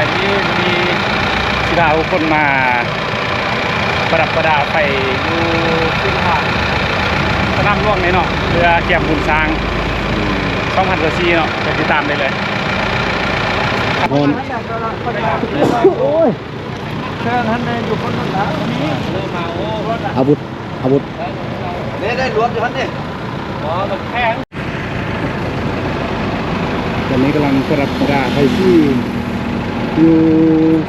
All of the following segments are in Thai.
ายที่มีสิดาวคนมา ประดับประดาไปอยู่ขึ้นผ่านสนามหล่วงนี่เนาะเรือเกี่ยมบุญสร้างช่องพันกว่าซีเนาะไปติดตามได้เลยโอนโอ้ยแค่นั้นเองอยู่คนนั้นละนี่อาวุธอาวุธเนี่ยได้รวมอยู่ท่านนี่อ๋อรถแพงตอนนี้กำลังประดับประดาไปที่ อยู่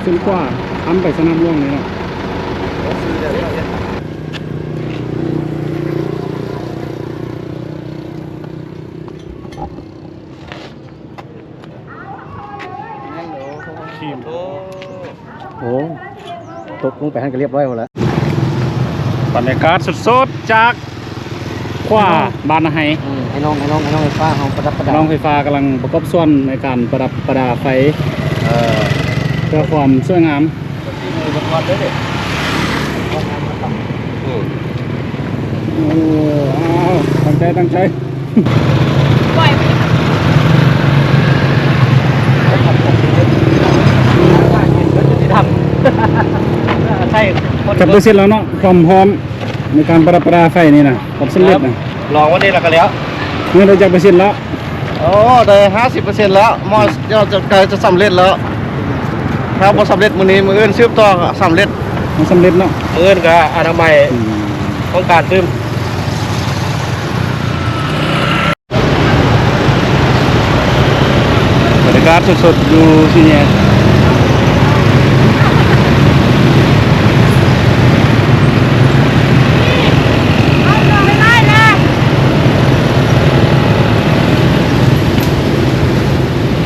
เส้นขวาทำไปสนามหลวงนี่เนาะทีมโอ้ตกลงไปหันก็เรียบร้อยหมดแล้วบรรยากาศสดๆจากขวาบ้านนาไฮไอ้น้องไอ้น้องไอ้น้องไฟฟ้าเขาประดับประดาน้องไฟฟ้ากำลังประกอบส่วนในการประดับประดาไฟเออ เพื่อความสวยงามมือวันเลยเด็กโอ้อ้าตั้งใจตั้งใจที่ทำใช่คนจับด้เสร็จแล้วเนาะความพร้อมในการประปราไฟนี่นะความสำเร็จนะลองวันนี้แล้วก็แล้วเมื่อเราจับไปเสร็จแล้วโอ้ได้ห้าสิบเปอร์เซ็นต์แล้วมอสเราจะใกล้จะสำเร็จแล้ว ถ้าพอสำเร็จมื้อนี้มื้ออื่นซื้อต่อก็สำเร็จมันสำเร็จเนาะมื้ออื่นก็อนามัยอืมต้องการซื้อบรรยากาศสดๆอยู่ที่นี่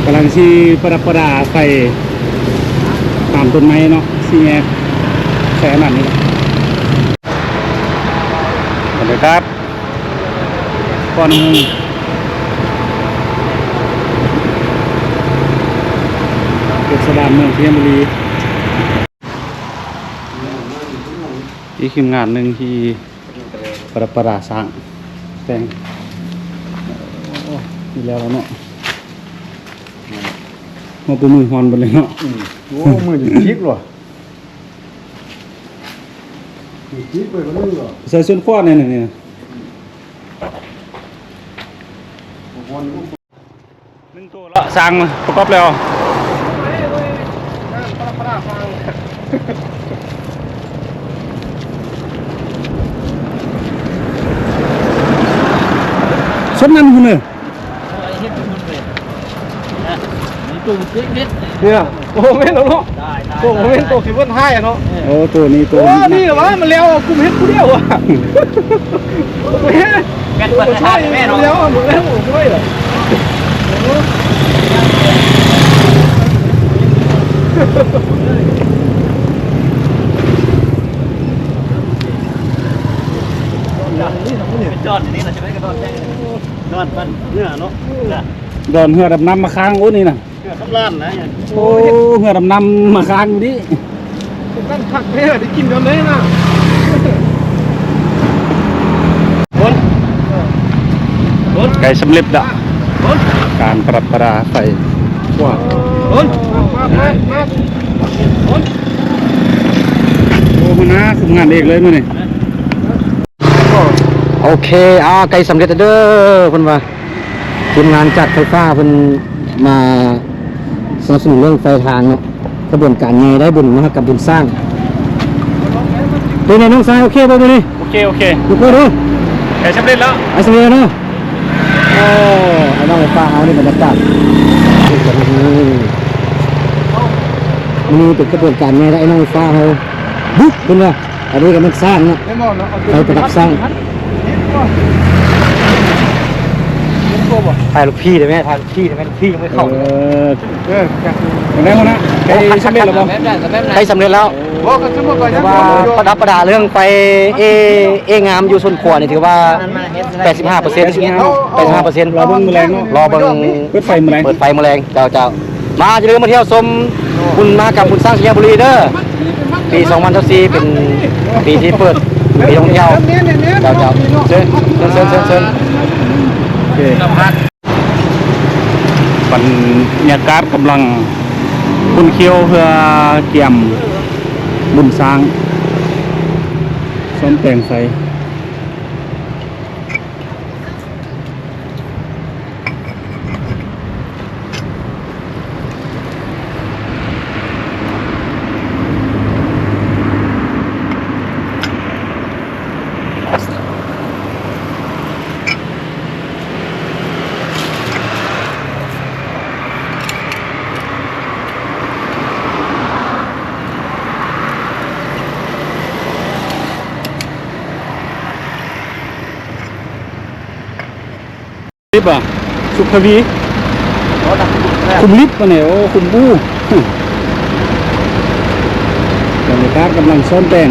กำลังที่ประดับประดาไฟ ตามต้นไม้เนาะที่นี่แสงนั่นนี่แหละบรรยากาศก่อนมึงเทศบาลเมืองเพียงบุรีอีกทีมงานหนึ่งที่ประประาสร้างแต่งโอ้มีแล้วแล้วเนาะ มาปูมือฮอนไปเลยเนาะโอ้มือจะชิกหรอชิกไปก็เลยหรอใส่ส่วนข้อเนี่ยนี่นะหนึ่งตัวละสร้างมาประกอบแล้วสดนั้นคุณเน อะเนี่ยโอ้โหเม่นเนาะโอ้โหเม่นตัวคิดว่าท้ายอะเนาะโอ้ตัวนี้ตัวโอ้นี่เหรอวะมันเลี้ยวกูเห็นกูเดียวอะกูเห็นแม่นเปิดทางแม่เนาะเลี้ยวมึงเลี้ยวผมด้วยเหรอเป็นจอดนี่นะใช่ไหมกระโดดแจ้งนอนมันเนื้อเนาะเนื้อโดนเหือดำน้ำมาค้างโอ้นี่นะ เนื้อคำล้านนะโอ้เหือดำนำมาค้างอยู่ดินั่นผักเนี่ได้กินกันเลยนะไก่สำเร็จละการปรับประดาไฟกว่ามามามาโอ้มานะคุมงานเองเลยมื่อนี่โอเคอ่าไกลสำเร็จเด้อเพิ่นว่าทีมงานจัดไฟฟ้าเพิ่นมา สนับสนุนเรื่องไฟทางเนาะกระบวนการไงได้บุญนะครับกับบุญสร้างเป็นไงน้องชายโอเคป่ะมื้อนี้โอเคโอเคดูเพื่อนดูไก่สำเร็จแล้วไอ้เสมอเนาะโอ้ไอ้น้องไฟฟ้าเอานี่บรรยากาศนี่ก็นี่นี่เป็นกระบวนการไงได้ไอ้น้องไฟฟ้าเขาบุ๊บเป็นว่าอันนี้ก็มันสร้างเนาะไม่มองเนาะไฟประดับสร้าง ถ่ายลูกพี่ได้ไหมถ่ายลูกพี่ได้ไหมลูกพี่ยังไม่เอเข้าอเออมาได้มานะไก่สำเร็จแล้วบ่ใกล้สำเร็จแล้วโอ้ก็ซื้อมาก่อนแต่นะว่าประดับประดาเรื่องไฟเอเองามอยู่ส่วนขวานี่ถือว่า 85เปอร์เซ็นต์85เปอร์เซ็นต์รอเบิ่งแมลงเนาะ รอเบิ่งเปิดไฟแมลงเปิดไฟแมลงเจ้าเจ้ามาจะเริ่มมาเที่ยวชมคุณมากับคุณสร้างสัญญาบุรีเด้อปี2024เป็นปีที่เปิดปีท่องเที่ยวเจ้าเจ้าเชิญเชิญเชิญเชิญเชิญ โอเคบรรยากาศกำลังคุณเคียวเพื่อเกี่ยมบุญสร้างซ้อมแต่งใส่ ลิบอะสุขวีคุมลิฟต์มาเนี่ยโอ้คุมบู้บรรยากาศกำลังซ้อมแต่ง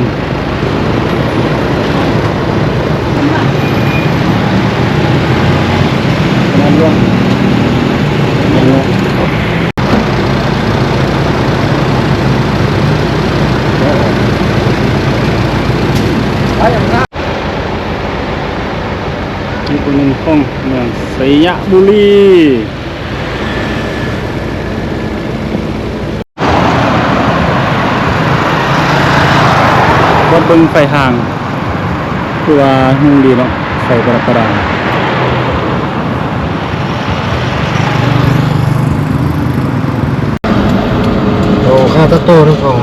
กำลังร่วงกำลังร่วงนี่เป็น หนึ่งของเมืองสยบุรีวัดบิงไฟห่างคือว่านุ่งดีเนาะไฟประดับประดาโอ้ข้าตะโตนั่นของ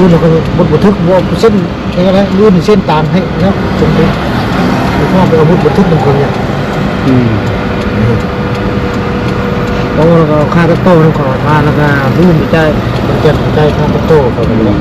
ดูแล้วก็บดบันทึกว่าเส้นอะไรนะลื่นเส้นตามให้แล้วจนไปหลวงพ่อไปเอาบุดบันทึกบางคนเนี่ยอืมเพราะว่าเราข้าตะโตนั่นของมาแล้วก็ลื่นใจมันเจ็บใจข้าตะโตเขาไปเลย